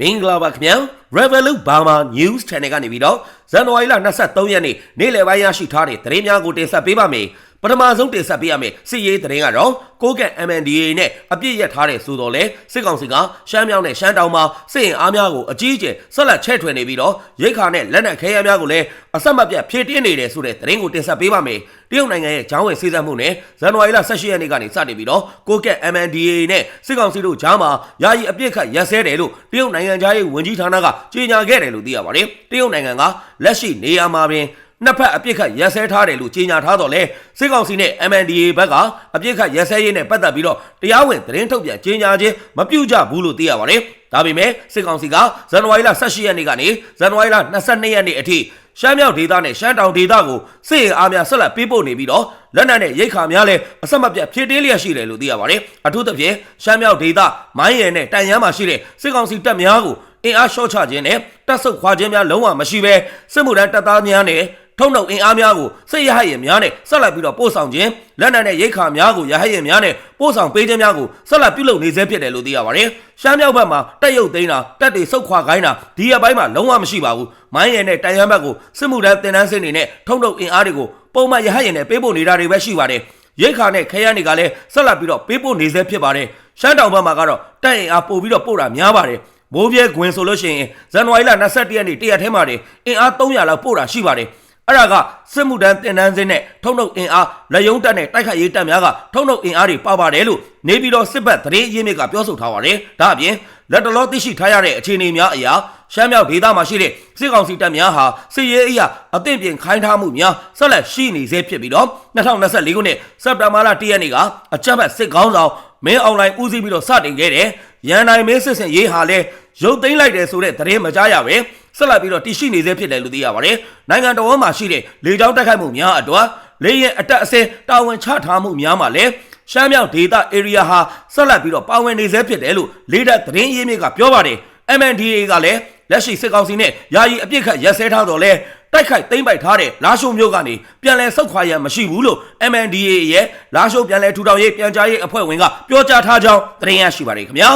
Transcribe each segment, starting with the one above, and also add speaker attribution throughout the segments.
Speaker 1: မင်္ဂလာပါခင်ဗျာ Revolut Burma News Channel ကနေပြီးတော့ဇန်နဝါရီလ23ရက်နေ့နေ့လယ်ပိုင်းရရှိထားတဲ့သတင်းများကိုတင်ဆက်ပေးပါမယ် ပထမဆုံးတင်ဆက်ပေးရမယ့်စစ်ရေးသတင်းကတော့ကိုကက် MNDA နဲ့အပြစ်ရထားတဲ့ဆိုတော့လေစစ်ကောင်စီကရှမ်းမြောင်နဲ့ရှမ်းတောင်မှာစစ်ရင်အားများကိုအကြီးအကျယ်ဆက်လက်ချဲ့ထွင်နေပြီးတော့ရိတ်ခါနဲ့လက်နက်ခဲယမ်းများကိုလည်းအဆက်မပြတ်ဖြည့်တင်းနေတယ်ဆိုတဲ့သတင်းကိုတင်ဆက်ပေးပါမယ်တရုတ်နိုင်ငံရဲ့ဂျောင်းဝယ်စေးစပ်မှုနဲ့ဇန်နဝါရီလ18ရက်နေ့ကနေစတင်ပြီးတော့ကိုကက် MNDA နဲ့စစ်ကောင်စီတို့ဂျားမှာယာယီအပြစ်ခတ်ရက်စဲတယ်လို့တရုတ်နိုင်ငံသားရေးဝန်ကြီးဌာနကကြေညာခဲ့တယ်လို့သိရပါတယ်တရုတ်နိုင်ငံကလက်ရှိနေရာမှာပင် နှစ်ဖက်အပြစ်ခတ်ရက်စဲထားတယ်လို့ကြေညာထားတော့လဲစစ်ကောင်စီနဲ့ MNDA ဘက်ကအပြစ်ခတ်ရက်စဲရေးနဲ့ပတ်သက်ပြီးတော့တရားဝင်သတင်းထုတ်ပြန်ကြေညာခြင်းမပြုကြဘူးလို့သိရပါတယ်။ဒါပေမဲ့စစ်ကောင်စီကဇန်နဝါရီလ18ရက်နေ့ကနေဇန်နဝါရီလ22ရက်နေ့အထိရှမ်းမြောက်ဒေသနဲ့ရှမ်းတောင်ဒေသကိုစစ်ရေးအားများဆက်လက်ပေးပို့နေပြီးတော့လက်နက်နဲ့ရိတ်ခါများလည်းအဆက်မပြတ်ဖြည့်တင်းလျက်ရှိတယ်လို့သိရပါတယ်။အထူးသဖြင့်ရှမ်းမြောက်ဒေသမိုင်းရယ်နဲ့တန်ရမ်းမှာရှိတဲ့စစ်ကောင်စီတပ်များကိုအင်အားလျှော့ချခြင်းနဲ့တပ်ဆုတ်ခွာခြင်းများလုံးဝမရှိဘဲစစ်မှုထမ်းတပ်သားများနဲ့ ထုံနှုတ်အင်အားများကိုစစ်ရဟရင်များနဲ့ဆက်လက်ပြီးတော့ပို့ဆောင်ခြင်းလက်နက်နဲ့ရိတ်ခါများကိုရဟရင်များနဲ့ပို့ဆောင်ပေးခြင်းများကိုဆက်လက်ပြုလုပ်နေစေဖြစ်တယ်လို့သိရပါတယ်။ရှမ်းမြောက်ဘက်မှာတက်ရုပ်သိမ်းတာတက်တွေဆုတ်ခွာခိုင်းတာဒီအပိုင်းမှာလုံးဝမရှိပါဘူး။မိုင်းရယ်နဲ့တန်ရမ်းဘက်ကိုစစ်မှုထမ်းတင်တန်းစစ်နေနဲ့ထုံနှုတ်အင်အားတွေကိုပုံမှန်ရဟရင်နဲ့ပေးပို့နေတာတွေပဲရှိပါတယ်။ရိတ်ခါနဲ့ခရမ်းတွေကလည်းဆက်လက်ပြီးတော့ပေးပို့နေစေဖြစ်ပါတယ်။ရှမ်းတောင်ဘက်မှာကတော့တက်ရင်အားပို့ပြီးတော့ပို့တာများပါတယ်။မိုးပြဲခွင်ဆိုလို့ရှိရင်ဇန်နဝါရီလ22ရက်နေ့တရက်ထဲမှာတင်အင်အား300လောက်ပို့တာရှိပါတယ်။ အဲ့ဒါကစစ်မှုတန်းတင်တန်းစင်းနဲ့ထုံနှုတ်အင်အားလက်ယုံတက်နဲ့တိုက်ခိုက်ရေးတပ်များကထုံနှုတ်အင်အားတွေပါပါတယ်လို့နေပြည်တော်စစ်ဘက်သတင်းရင်းမြစ်ကပြောဆိုထားပါတယ်။ဒါအပြင်လက်တလောသိရှိထားရတဲ့အခြေအနေများအရာရှမ်းမြောက်ဒေသမှာရှိတဲ့စစ်ကောင်စီတပ်များဟာစစ်ရေးအရာအသင့်ပြင်ခိုင်းထားမှုများဆက်လက်ရှိနေသေးဖြစ်ပြီးတော့2024ခုနှစ်စက်တင်ဘာလ1ရက်နေ့ကအကြမ်းဖက်စစ်ကောင်းဆောင်မင်းအွန်လိုင်းဦးစီးပြီးတော့စတင်ခဲ့တယ်။ ရန်နိုင်မင်းစစ်စင်ရေးဟာလည်းရုပ်သိမ်းလိုက်တယ်ဆိုတဲ့သတင်းမကြားရပဲဆက်လက်ပြီးတော့တည်ရှိနေသေးဖြစ်တယ်လို့သိရပါတယ်။နိုင်ငံတော်မှာရှိတဲ့လေကြောင်းတိုက်ခိုက်မှုများအတွက်လေရင်အတက်အဆင်းတာဝန်ချထားမှုများမှာလည်းရှမ်းမြောက်ဒေသ area ဟာဆက်လက်ပြီးတော့ပါဝင်နေသေးဖြစ်တယ်လို့လေတပ်သတင်းရင်းမြစ်ကပြောပါတယ်။ MNDA ကလည်းလက်ရှိစစ်ကောင်စီနဲ့ယာယီအပြစ်ခတ်ရက်စဲထားတော့လဲ တိုက်ခိုက်သိမ်းပိုက်ထားတဲ့လာရှိုးမျိုးကနေပြန်လည်ဆုတ်ခွာရန်မရှိဘူးလို့ MNDA ရဲ့လာရှိုးပြန်လည်ထူထောင်ရေးပြန်ကြားရေးအဖွဲ့ဝင်ကပြောကြားထားကြောင်းသတင်းရရှိပါတယ်ခင်ဗျာ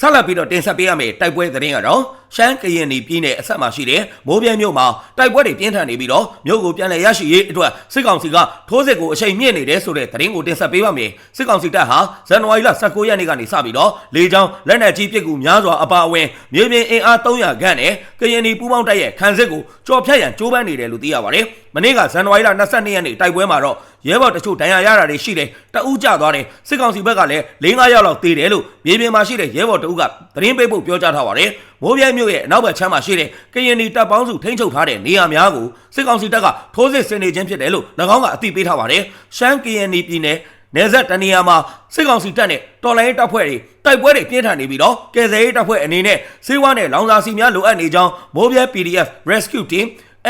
Speaker 1: ဆက်လက်ပြီးတော့တင်ဆက်ပေးရမယ့်တိုက်ပွဲသတင်းကတော့ ရှမ်းကရင်နီပြည်နယ်အဆက်မှာရှိတဲ့မိုးပြဲမြို့မှာတိုက်ပွဲတွေပြင်းထန်နေပြီးတော့မြို့ကိုပြန်လည်ရရှိရေးအတွက်စစ်ကောင်စီကထိုးစစ်ကိုအချိန်မြင့်နေတယ်ဆိုတဲ့သတင်းကိုတင်ဆက်ပေးပါမယ်စစ်ကောင်စီတပ်ဟာဇန်နဝါရီလ19ရက်နေ့ကနေစပြီးတော့လေကြောင်းလက်နက်ကြီးပစ်ကူများစွာအပါအဝင်မြေပြင်အင်အား300ခန့်နဲ့ကရင်နီပူးပေါင်းတပ်ရဲ့ခံစစ်ကိုကြော်ဖြတ်ရန်ကြိုးပမ်းနေတယ်လို့သိရပါတယ်မနေ့ကဇန်နဝါရီလ22ရက်နေ့တိုက်ပွဲမှာတော့ရဲဘော်တချို့ဒဏ်ရာရတာတွေရှိတယ်တအူးကျသွားတယ်စစ်ကောင်စီဘက်ကလည်း၄-၅ရောက်လောက်တေးတယ်လို့မြေပြင်မှာရှိတဲ့ရဲဘော်တအူးကသတင်းပေးဖို့ပြောကြားထားပါတယ် မိုးပြိုင်မြို့ရဲ့အနောက်ဘက်ချမ်းမှာရှိတဲ့ကရင်နီတပ်ပေါင်းစုထိန်းချုပ်ထားတဲ့နေရာများကိုစစ်ကောင်စီတပ်ကထိုးစစ်ဆင်နေခြင်းဖြစ်တယ်လို့၎င်းကအသိပေးထားပါတယ်ရှမ်းကရင်နီပြည်နယ်နေဆက်တနေရာမှာစစ်ကောင်စီတပ်နဲ့တော်လိုင်းတပ်ဖွဲ့တွေတိုက်ပွဲတွေပြင်းထန်နေပြီးတော့ကယ်ဆယ်ရေးတပ်ဖွဲ့အနေနဲ့စေဝါနဲ့လောင်စာစီများလိုအပ်နေကြောင်းမိုးပြဲ PDF Rescue Team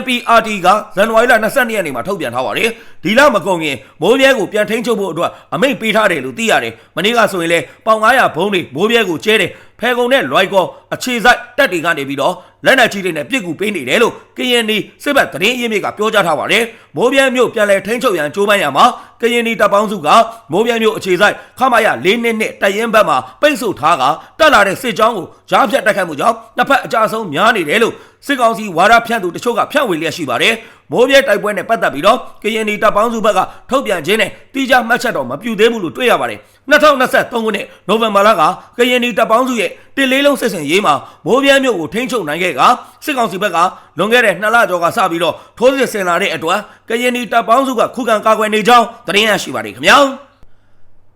Speaker 1: MPRT ကဇန်နဝါရီလ22ရက်နေ့မှာထုတ်ပြန်ထားပါတယ်ဒီလမကုန်ခင်မိုးပြဲကိုပြန်ထိန်းချုပ်ဖို့အတွက်အမိန့်ပေးထားတယ်လို့သိရတယ်မနေ့ကဆိုရင်လေပေါင်900ဘုံးတွေမိုးပြဲကိုကျဲတယ်ဖဲကုံနဲ့လွိုက်ကောအခြေစိုက်တက်တွေကနေပြီးတော့ လက်နက်ကြီးတွေနဲ့ပြစ်ကူပေးနေတယ်လို့ကရင်နီစစ်ဘက်သတင်းရင်းမြစ်ကပြောကြားထားပါတယ်မိုးပြဲမြို့ပြန်လည်ထိန်းချုပ်ရန်ကြိုးပမ်းရမှာကရင်နီတပ်ပေါင်းစုကမိုးပြဲမြို့အခြေစိုက်ခမာရ၄နှစ်နှစ်တရင်ဘက်မှာပိတ်ဆို့ထားကတက်လာတဲ့စစ်ကြောင်းကိုကြားဖြတ်တိုက်ခိုက်မှုကြောင့်နှစ်ဖက်အကြဆုံးများနေတယ်လို့စစ်ကောင်စီဝါဒဖြန့်သူတချို့ကဖြန့်ဝေလျက်ရှိပါတယ်မိုးပြဲတိုက်ပွဲနဲ့ပတ်သက်ပြီးတော့ကရင်နီတပ်ပေါင်းစုဘက်ကထုတ်ပြန်ခြင်းနဲ့တိကျမှတ်ချက်တော့မပြုသေးဘူးလို့တွေ့ရပါတယ်2023ခုနှစ်နိုဝင်ဘာလကကရင်နီတပ်ပေါင်းစုရဲ့တစ်လေးလုံးစစ်စင်ရေးမှာမိုးပြဲမြို့ကိုထိန်းချုပ်နိုင်ခဲ့ကစစ်ကောင်စီဘက်ကလွန်ခဲ့တဲ့နှစ်လကျော်ကစပြီးတော့ထိုးစစ်ဆင်လာတဲ့အတွက်ကရင်နီတပ်ပေါင်းစုကခုခံကာကွယ်နေကြောင်းသတင်းရရှိပါတယ်ခင်ဗျာ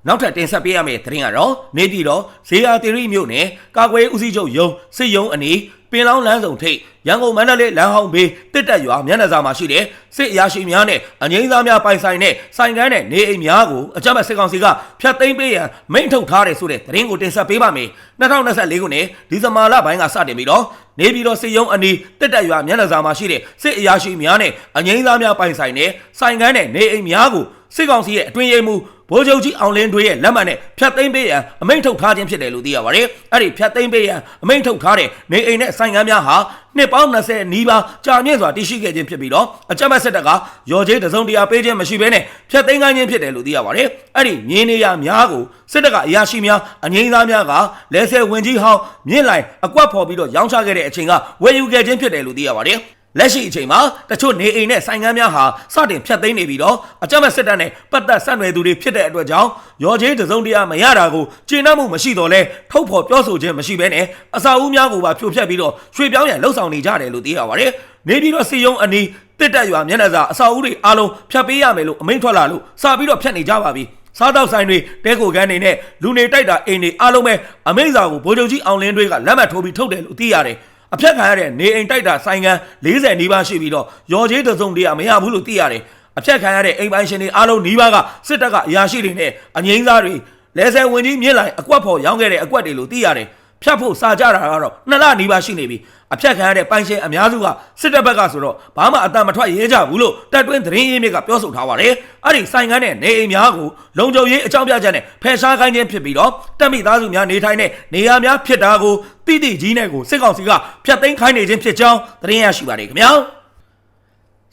Speaker 1: နောက်ထပ်တင်ဆက်ပေးရမယ့်သတင်းကတော့နေပြည်တော်ဇေယျသီရိမြို့နယ်ကာကွယ်ဦးစီးချုပ်ယုံစစ်ယုံအနီး ပင်လောင်းလမ်းဆောင်ထိပ်ရန်ကုန်မန္တလေးလမ်းဟောင်းဘေးတစ်တက်ရွာမျက်နှာစာမှာရှိတဲ့စစ်အရာရှိများနဲ့အငိမ့်သားများပိုင်ဆိုင်တဲ့ဆိုင်ကန်းနဲ့နေအိမ်များကိုအကြမ်းဖက်စစ်ကောင်စီကဖျက်သိမ်းပေးရန်မိန့်ထုတ်ထားတယ်ဆိုတဲ့သတင်းကိုတင်ဆက်ပေးပါမယ်2024ခုနှစ်ဒီဇင်ဘာလပိုင်းကစတင်ပြီးတော့နေပြည်တော်စစ်ရုံးအနီးတက်တက်ရွာမျက်နှာစာမှာရှိတဲ့စစ်အရာရှိများနဲ့အငိမ့်သားများပိုင်ဆိုင်တဲ့ဆိုင်ကန်းနဲ့နေအိမ်များကိုစစ်ကောင်စီရဲ့အတွင်းရေးမှူး ဗိုလ်ချုပ်ကြီးအောင်လင်းတွေရဲ့လက်မှတ်နဲ့ဖျက်သိမ်းပေးရန်အမိန့်ထုတ်ထားခြင်းဖြစ်တယ်လို့သိရပါတယ်။အဲ့ဒီဖျက်သိမ်းပေးရန်အမိန့်ထုတ်ထားတဲ့နေအိမ်နဲ့ဆိုင်ငန်းများဟာနှစ်ပေါင်း20နီးပါးကြာမြင့်စွာတည်ရှိခဲ့ခြင်းဖြစ်ပြီးတော့အကြမ်းဖက်စစ်တပ်ကရော်ကျေးတစုံတရာပေးခြင်းမရှိဘဲနဲ့ဖျက်သိမ်းခိုင်းခြင်းဖြစ်တယ်လို့သိရပါတယ်။အဲ့ဒီမြင်းနေရများကိုစစ်တပ်ကအရာရှိများအငိမ့်သားများကလဲဆယ်ဝင်ကြီးဟောင်းမြင့်လိုက်အကွက်ဖော်ပြီးတော့ရောင်းချခဲ့တဲ့အချိန်ကဝယ်ယူခဲ့ခြင်းဖြစ်တယ်လို့သိရပါတယ်။ လက်ရှိအချိန်မှာတချို့နေအိမ်နဲ့ဆိုင်ကန်းများဟာစတင်ဖျက်သိမ်းနေပြီးတော့အကြမ်းမဲ့စစ်တပ်နဲ့ပတ်သက်ဆက်နွယ်သူတွေဖြစ်တဲ့အတွက်ကြောင့်ရော်ကျေးတစုံတရာမရတာကိုကျေနပ်မှုမရှိတော့လဲထုတ်ဖော်ပြောဆိုခြင်းမရှိဘဲနဲ့အစာဦးများကိုပါဖြိုဖျက်ပြီးတော့ရွှေပြောင်းရန်လှုပ်ဆောင်နေကြတယ်လို့သိရပါတယ်။နေပြီးတော့စီယုံအနီးတစ်တက်ရွာမျက်နှာစာအစာဦးတွေအားလုံးဖျက်ပေးရမယ်လို့အမိန့်ထွက်လာလို့စပြီးတော့ဖျက်နေကြပါပြီ။စားတော့ဆိုင်တွေတဲကိုကန်းတွေနဲ့လူနေတိုက်တာအိမ်တွေအားလုံးပဲအမိန့်စာကိုဗိုလ်ချုပ်ကြီးအောင်လင်းတွေကလက်မှတ်ထိုးပြီးထုတ်တယ်လို့သိရတယ်။ အဖြတ်ခံရတဲ့နေအိမ်တိုက်တာဆိုင်ကန်40နီးပါးရှိပြီးတော့ရော်ကြီးတစုံတရာမရဘူးလို့သိရတယ်။အဖြတ်ခံရတဲ့အိမ်ပိုင်ရှင်တွေအားလုံးနီးပါးကစစ်တပ်ကအရာရှိတွေနဲ့အငိမ့်သားတွေလဲဆယ်ဝင်ကြီးမြင့်လိုက်အကွက်ဖော်ရောင်းခဲ့တဲ့အကွက်တွေလို့သိရတယ်။ဖြတ်ဖို့စာကြတာကတော့နှစ်လနီးပါးရှိနေပြီအဖြတ်ခံရတဲ့ပိုင်ရှင်အများစုကစစ်တပ်ဘက်ကဆိုတော့ဘာမှအတန်မထွက်ရဲကြဘူးလို့တပ်တွင်းသတင်းရင်းမြစ်ကပြောဆိုထားပါတယ်အဲ့ဒီဆိုင်ကန်းတဲ့နေအိမ်များကိုလုံခြုံရေးအကြောင်းပြချက်နဲ့ဖယ်ရှားခိုင်းခြင်းဖြစ်ပြီးတော့တပ်မိသားစုများနေထိုင်တဲ့နေရာများဖြစ်တာကို တိတိကြီးနဲ့ကိုစစ်ကောင်စီကဖျက်သိမ်းခိုင်းနေခြင်းဖြစ်ကြောင်းသတင်းရရှိပါတယ်ခင်ဗျာ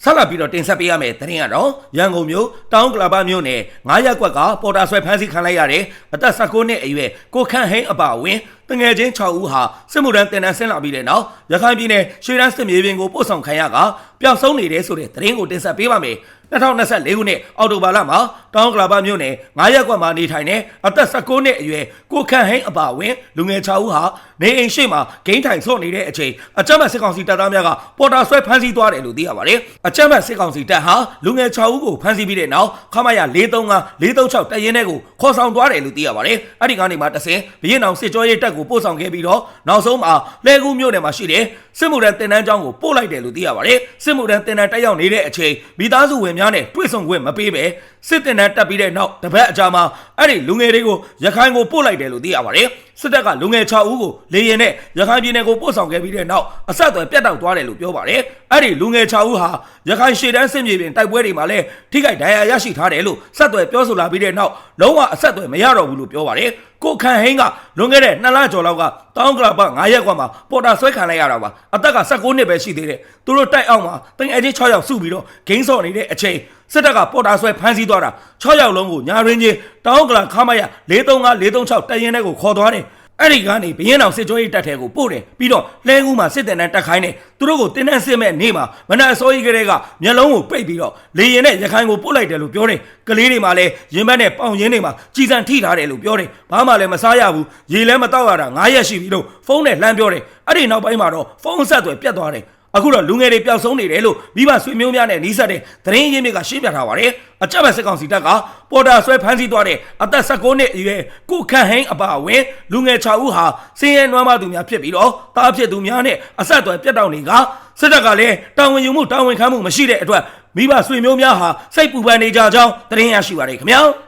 Speaker 1: ဆက်လက်ပြီးတော့တင်ဆက်ပေးရမယ့်သတင်းကတော့ရန်ကုန်မြို့တောင်ကလာပမြို့နယ်9ရပ်ကွက်ကပေါ်တာဆွဲဖမ်းဆီးခံလိုက်ရတဲ့အသက်19နှစ်အရွယ်ကိုခန့်ဟိန်းအပါအဝင်တငယ်ချင်း6ဦးဟာစစ်မှုထမ်းတင်တန်းဆင်းလာပြီးတဲ့နောက်ရခိုင်ပြည်နယ်ရွှေရန်စစ်မြေပြင်ကိုပို့ဆောင်ခံရကပျောက်ဆုံးနေတယ်ဆိုတဲ့သတင်းကိုတင်ဆက်ပေးပါမယ် 2024ခုနှစ်အောက်တိုဘာလမှာတောင်ကလာပမြို့နယ်9ရပ်ကွက်မှာနေထိုင်တဲ့အသက်19နှစ်အရွယ်ကိုခန့်ဟိန်းအပါအဝင်လူငယ်6ဦးဟာနေအိမ်ရှိမှာဂိမ်းထိုင်ဆော့နေတဲ့အချိန်အကြမ်းဖက်စစ်ကောင်စီတပ်သားများကပေါ်တာဆွဲဖမ်းဆီးသွားတယ်လို့သိရပါတယ်အကြမ်းဖက်စစ်ကောင်စီတပ်ဟာလူငယ်6ဦးကိုဖမ်းဆီးပြီးတဲ့နောက်ခမရ435 436တပ်ရင်းတွေကိုခေါ်ဆောင်သွားတယ်လို့သိရပါတယ်အဲ့ဒီကနေမှတဆင်ဘရင်အောင်စစ်ကြောရေးတပ်ကိုပို့ဆောင်ခဲ့ပြီးတော့နောက်ဆုံးမှာလဲကူးမြို့နယ်မှာရှိတဲ့ စစ်မှုထမ်းတင်တန်းကျောင်းကိုပို့လိုက်တယ်လို့သိရပါတယ်စစ်မှုထမ်းတင်တန်းတက်ရောက်နေတဲ့အချိန်မိသားစုဝင်များနဲ့တွေ့ဆုံခွင့်မပေးပဲစစ်တင်တန်းတက်ပြီးတဲ့နောက်တပတ်အကြာမှာအဲ့ဒီလူငယ်တွေကိုရခိုင်ကိုပို့လိုက်တယ်လို့သိရပါတယ်စစ်တပ်ကလူငယ်6ဦးကိုလေရင်နဲ့ရခိုင်ပြည်နယ်ကိုပို့ဆောင်ခဲ့ပြီးတဲ့နောက်အဆက်အသွယ်ပြတ်တောက်သွားတယ်လို့ပြောပါတယ်အဲ့ဒီလူငယ်6ဦးဟာရခိုင်ရှေ့တန်းစစ်မြေပြင်တိုက်ပွဲတွေမှာလည်းထိခိုက်ဒဏ်ရာရရှိထားတယ်လို့ဆက်သွယ်ပြောဆိုလာပြီးတဲ့နောက်လုံးဝအဆက်အသွယ်မရတော့ဘူးလို့ပြောပါတယ်ကိုခန့်ဟင်းကလွန်ခဲ့တဲ့2လကျော်လောက်ကတောင်းကလာပ9ရက်ကွက်မှာပေါ်တာဆွဲခံလိုက်ရတာပါအသက်က16နှစ်ပဲရှိသေးတယ်သူတို့တိုက်အောင်မှာတင်အချင်း6ယောက်စုပြီးတော့ဂိမ်းစော့နေတဲ့အချိန်စစ်တပ်ကပေါ်တာဆွဲဖမ်းဆီးသွားတာ6ယောက်လုံးကိုညာရင်းချင်းတောင်းကလာခမရ435 436တပ်ရင်းတဲ့ကိုခေါ်သွားတယ် အဲ့ဒီကနေဘရင်အောင်စစ်ကြောရေးတပ်ထဲကိုပို့တယ်ပြီးတော့လဲကူးမှာစစ်တပ်နဲ့တက်ခိုင်းတယ်သူတို့ကိုတင်းနှန်းစစ်မဲ့နေမှာမနက်အစောကြီးကလေးကမျက်လုံးကိုပိတ်ပြီးတော့လေရင်နဲ့ရခိုင်ကိုပို့လိုက်တယ်လို့ပြောတယ်ကလေးတွေမှာလည်းရင်ဘတ်နဲ့ပေါင်ရင်းတွေမှာကြီးစံထိထားတယ်လို့ပြောတယ်ဘာမှလည်းမစားရဘူးရေလည်းမတောက်ရတာ9ရက်ရှိပြီလို့ဖုန်းနဲ့လှမ်းပြောတယ်အဲ့ဒီနောက်ပိုင်းမှာတော့ဖုန်းဆက်သွယ်ပြတ်သွားတယ် အခုတော့လူငယ်တွေပျောက်ဆုံးနေတယ်လို့မိဘဆွေမျိုးများနဲ့နှီးဆက်တဲ့သတင်းရင်းမြစ်ကရှင်းပြထားပါတယ်။အကြက်ဘက်စစ်ကောင်စီတပ်ကပေါ်တာဆွဲဖမ်းဆီးသွားတဲ့အသက်16နှစ်အရွယ်ကိုခန့်ဟိန်းအပါအဝင်လူငယ်6ဦးဟာစင်းရဲနွမ်းမသူများဖြစ်ပြီးတော့တားဖြစ်သူများနဲ့အဆက်အသွယ်ပြတ်တောက်နေကစစ်တပ်ကလည်းတာဝန်ယူမှုတာဝန်ခံမှုမရှိတဲ့အတွက်မိဘဆွေမျိုးများဟာစိတ်ပူပန်နေကြကြောင်းသတင်းရရှိပါတယ်ခင်ဗျာ။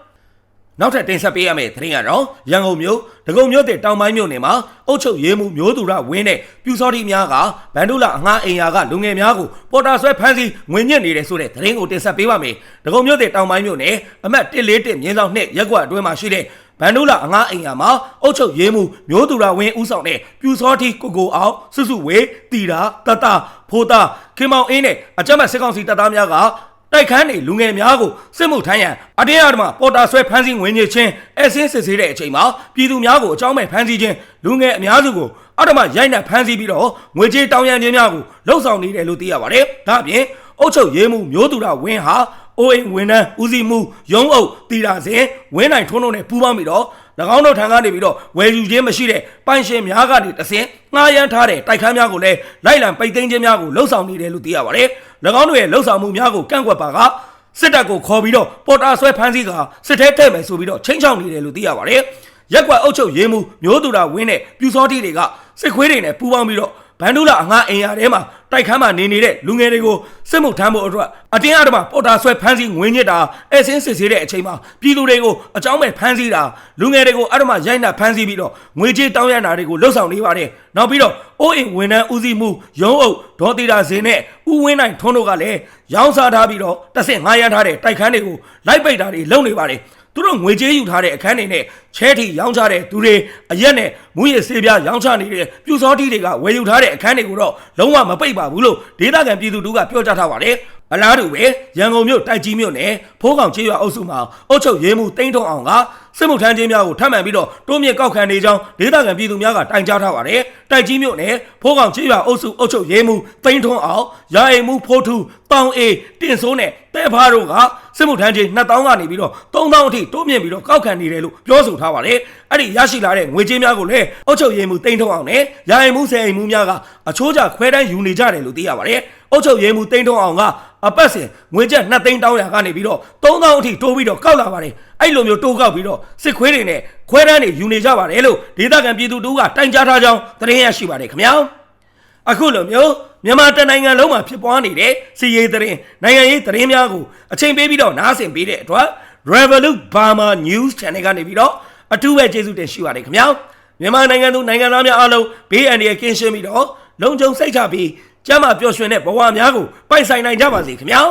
Speaker 1: နောက်ထပ်တင်ဆက်ပေးရမယ့်သတင်းကတော့ရန်ကုန်မြို့ဒဂုံမြို့တဲ့တောင်ပိုင်းမြို့နယ်မှာအုတ်ချုပ်ရဲမှုမျိုးသူရဝင်းတဲ့ပြူစောတိများကဗန်ဒူလာအငှားအိမ်ယာကလူငယ်များကိုပေါ်တာဆွဲဖမ်းဆီးငွေညစ်နေတယ်ဆိုတဲ့သတင်းကိုတင်ဆက်ပေးပါမယ်။ဒဂုံမြို့တဲ့တောင်ပိုင်းမြို့နယ်အမှတ်141မြင်းဆောင်နှစ်ရက်ကွက်အတွင်းမှာရှိတဲ့ဗန်ဒူလာအငှားအိမ်ယာမှာအုတ်ချုပ်ရဲမှုမျိုးသူရဝင်းဦးဆောင်တဲ့ပြူစောတိကိုကိုအောင်စုစုဝေတီတာတတဖိုးတာခင်မောင်အင်းနဲ့အကြမ်းမဲ့စစ်ကောင်စီတပ်သားများက တိုက်ခန်းနေလူငယ်များကိုစစ်မှုထမ်းရန်အတင်းအဓမ္မပေါ်တာဆွဲဖမ်းဆီးဝင်ညစ်ခြင်းအဆင်းစစ်ဆေးတဲ့အချိန်မှာပြည်သူများကိုအကြောင်းမဲ့ဖမ်းဆီးခြင်းလူငယ်အများစုကိုအဓမ္မရိုက်နှက်ဖမ်းဆီးပြီးတော့ငွေကြေးတောင်းရန်ခြင်းများကိုလှုပ်ဆောင်နေတယ်လို့သိရပါတယ်။ဒါ့အပြင်အုတ်ချုပ်ရေးမှုမျိုးသူရဝင်းဟာအိုးအိမ်ဝန်ထမ်းဦးစီးမှုရုံးအုပ်တီတာစဉ်ဝင်းနိုင်ထွန်းတို့နဲ့ပူးပေါင်းပြီးတော့၎ င်းတို့ထံကနေပြီးတော့ဝယ်ယူခြင်းမရှိတဲ့ပိုင်ရှင်များကနေတဆင့်ငှားရမ်းထားတဲ့တိုက်ခန်းများကိုလည်းလိုက်လံပိတ်သိမ်းခြင်းများကိုလှုပ်ဆောင်နေတယ်လို့သိရပါတယ်။၎င်းတို့ရဲ့လှုပ်ဆောင်မှုများကိုကန့်ကွက်ပါကစစ်တပ်ကိုခေါ်ပြီးတော့ပေါ်တာဆွဲဖမ်းဆီးကစစ်ထဲထည့်မယ်ဆိုပြီးတော့ချင်းချောင်းနေတယ်လို့သိရပါတယ်။ရက်ကွက်အုပ်ချုပ်ရေးမှုမျိုးသူတာဝင်းနဲ့ပြူစောတိတွေကစစ်ခွေးတွေနဲ့ပူးပေါင်းပြီးတော့ဘန်ဒူလာအငှားအင်ယာထဲမှာ တိုက်ခန်းမှာနေနေတဲ့လူငယ်တွေကိုစစ်မှုထမ်းဖို့အတွက်အတင်းအဓမ္မပေါ်တာဆွဲဖမ်းဆီးငွေညစ်တာအဲဆင်းစစ်ဆေးတဲ့အချိန်မှာပြည်သူတွေကိုအကြောင်းမဲ့ဖမ်းဆီးတာလူငယ်တွေကိုအဓမ္မရိုက်နှက်ဖမ်းဆီးပြီးတော့ငွေကြေးတောင်းရတာတွေကိုလှုပ်ဆောင်နေပါတယ်နောက်ပြီးတော့အိုးအိမ်ဝန်ထမ်းဦးစီးမှုရုံးအုပ်ဒေါ်တီတာဇင်နဲ့ဦးဝင်းနိုင်ထွန်းတို့ကလည်းရောင်းစားထားပြီးတော့တဆင့်ငှားရမ်းထားတဲ့တိုက်ခန်းတွေကိုလိုက်ပိတ်တာတွေလုပ်နေပါတယ်
Speaker 2: သူတို့ငွေကြေးယူထားတဲ့အခန်းတွေနဲ့ချဲထီရောင်းချတဲ့သူတွေအရက်နဲ့မူရည်ဆေးပြားရောင်းချနေတဲ့ပြူစောတိတွေကဝယ်ယူထားတဲ့အခန်းတွေကိုတော့လုံးဝမပိတ်ပါဘူးလို့ဒေသခံပြည်သူတို့ကပြောကြားထားပါတယ်အလားတူပဲရန်ကုန်မြို့တိုက်ကြီးမြို့နယ်ဖိုးကောင်ချေးရွာအုပ်စုမှာအုတ်ချုပ်ရဲမှုတိန်းထုံအောင်က စစ်မှုထမ်းချင်းများကိုထပ်မံပြီးတော့တိုးမြင့်ကောက်ခံနေကြောင်းဒေသခံပြည်သူများကတိုင်ကြားထားပါတယ်တိုက်ကြီးမြို့နယ်ဖိုးကောင်ချေးရွာအုပ်စုအုတ်ချုပ်ရဲမှုတိန်းထုံအောင်ရာအိမ်မှုဖိုးထူတောင်အေတင်စိုးနဲ့တဲဖားတို့ကစစ်မှုထမ်းချင်း2000ကနေပြီးတော့3000အထိတိုးမြင့်ပြီးတော့ကောက်ခံနေတယ်လို့ပြောဆိုထားပါတယ်အဲ့ဒီရရှိလာတဲ့ငွေကြေးများကိုလည်းအုတ်ချုပ်ရဲမှုတိန်းထုံအောင်နဲ့ရာအိမ်မှုဆယ်အိမ်မှုများကအချိုးကျခွဲတန်းယူနေကြတယ်လို့သိရပါတယ်အုတ်ချုပ်ရဲမှုတိန်းထုံအောင်က အပတ်စဉ်ငွေကျပ်2သိန်းတောင်းရကနေပြီးတော့3000အထိတိုးပြီးတော့ကောက်လာပါတယ်အဲ့လိုမျိုးတိုးကောက်ပြီးတော့စစ်ခွေးတွေနဲ့ခွဲတန်းတွေယူနေကြပါတယ်လို့ဒေသခံပြည်သူတို့ကတိုင်ကြားထားကြောင်းသတင်းရရှိပါတယ်ခင်ဗျာအခုလိုမျိုးမြန်မာတနိုင်ငံလုံးမှာဖြစ်ပွားနေတဲ့စီရေးသတင်းနိုင်ငံရေးသတင်းများကိုအချိန်ပေးပြီးတော့နားဆင်ပေးတဲ့အတွက် Revolut Burma News Channel ကနေပြီးတော့အထူးပဲကျေးဇူးတင်ရှိပါတယ်ခင်ဗျာမြန်မာနိုင်ငံသူနိုင်ငံသားများအားလုံးဘေးအန္တရာယ်ကင်းရှင်းပြီးတော့လုံခြုံစိတ်ချပြီး ကျန်းမာပျော်ရွှင်တဲ့ဘဝများကိုပိုင်ဆိုင်နိုင်ကြပါစေခင်ဗျာ